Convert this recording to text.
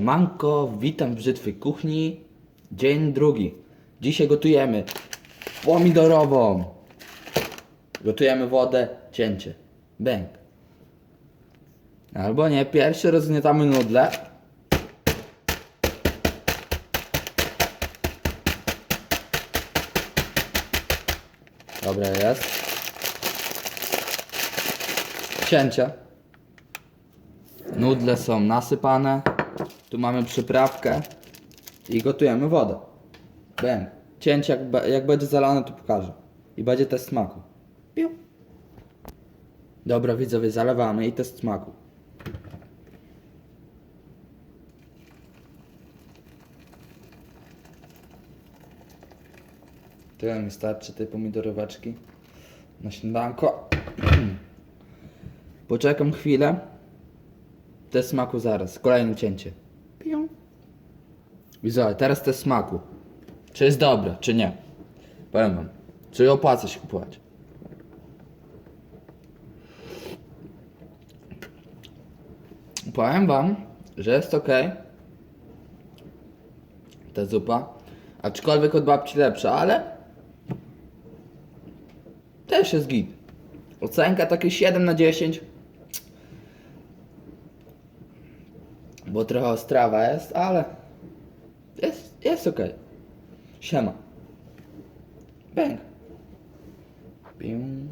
Manko, witam w brzytwej kuchni. Dzień drugi. Dzisiaj gotujemy pomidorową. Gotujemy wodę, cięcie. Bęk. Albo nie, pierwszy rozgniatamy nudle. Dobra jest. Cięcie. Nudle są nasypane. Tu mamy przyprawkę. I gotujemy wodę. Bęk. Cięcie jak, jak będzie zalane to pokażę. I będzie test smaku. Piu. Dobra widzowie, zalewamy i test smaku. Tyle mi starczy tej pomidoroweczki na śniadanko. Poczekam chwilę. Test smaku zaraz. Kolejne cięcie. Piu. Widzowie, teraz test smaku. Czy jest dobre, czy nie? Powiem wam. Czy opłaca się kupować? Powiem wam, że jest ok. Ta zupa. Aczkolwiek od babci lepsza, ale też jest git. Ocenka takie 7 na 10. Bo trochę ostrawa jest, ale jest, jest ok. Siema. Bang. Pium.